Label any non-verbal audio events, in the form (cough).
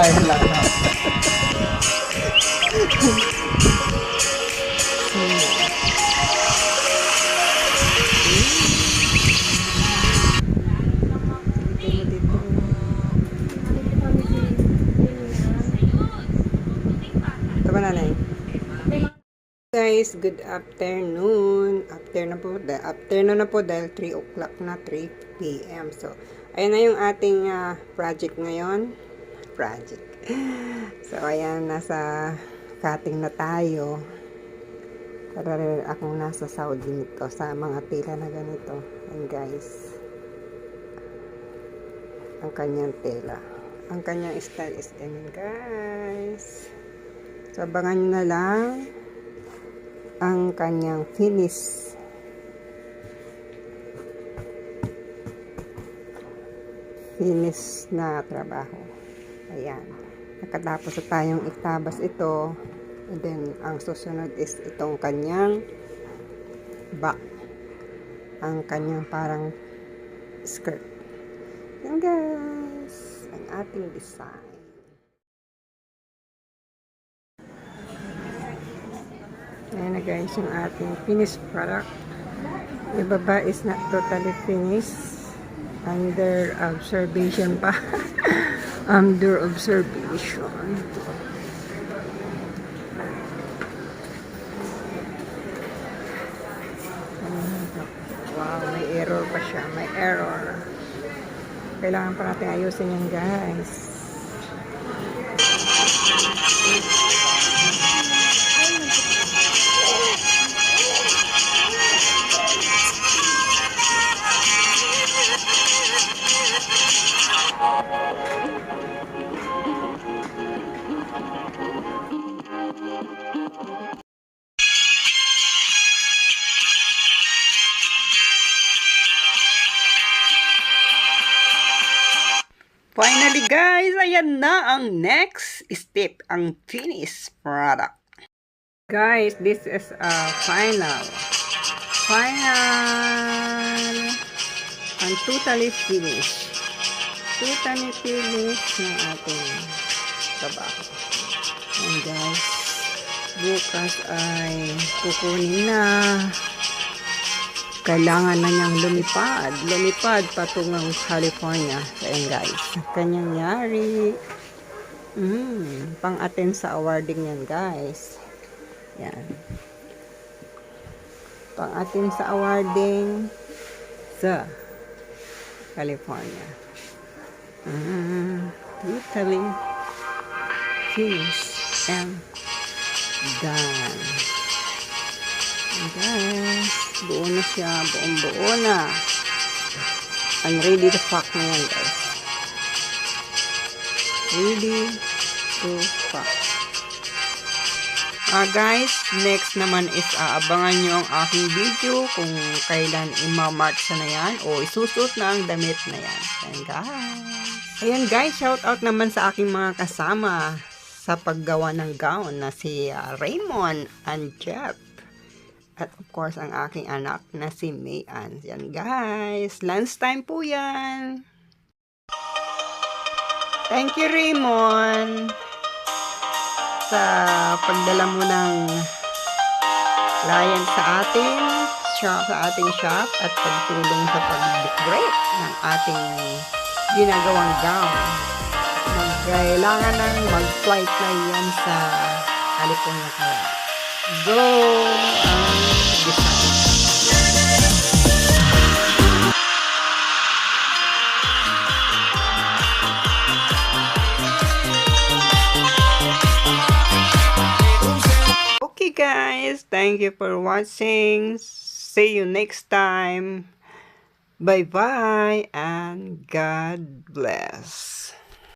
Murahin lang? Guys, good afternoon. After na po, afternoon na po dahil 3 o'clock na, 3 p.m. So, ayan na yung ating ah, project ngayon. Project. So, ayan, nasa cutting na tayo. Para rin akong nasa Saudi nito sa mga tela na ganito. Ayan guys. Ang kanyang tela. Ang kanyang style is ganyan guys. So, abangan nyo na lang ang kanyang finish. Finish na trabaho. Ayan. Nakatapos na tayong itabas ito. And then, ang susunod is itong kanyang back. Ang kanyang parang skirt. Yan guys. Ang ating design. Ayan na guys, yung ating finished product. Yung baba is not totally finished. Under observation pa. (laughs) Under observation. Wow, may error pa siya. May error. Kailangan pa natin ayusin yan guys. Finally guys, ayan na ang next step, ang finished product. Guys, this is a final. Final. Ang totally finished. Totally finished ng ating trabaho. And guys, bukas ay kukunin na kailangan na niyang lumipad. Lumipad patungang California. Ayan guys. Kanyang yari. Mm, pang-attend sa awarding yan guys. Yan. Pang-attend sa awarding sa California. Mm, totally finished and done. Guys. Buo na siya. Buong buo na. I'm ready to fuck na yan, guys. Ready to fuck. Ah, guys, next naman is aabangan nyo ang aking video kung kailan imamark sa na yan o isusot na ang damit na yan. Ayan, guys. Ayan, guys, shout out naman sa aking mga kasama sa paggawa ng gown na si ah, Raymond and Jeff. At of course, ang aking anak na si Mayan. Yan guys. Lunchtime po yan. Thank you, Raymond. Sa pagdala mo ng client sa ating shop, sa ating shop at pagtulong sa pag-decorate ng ating ginagawang gown. Magkailangan ng mag-flight na yan sa California kaya. Go ang design. Okay guys, thank you for watching. See you next time. Bye bye and God bless.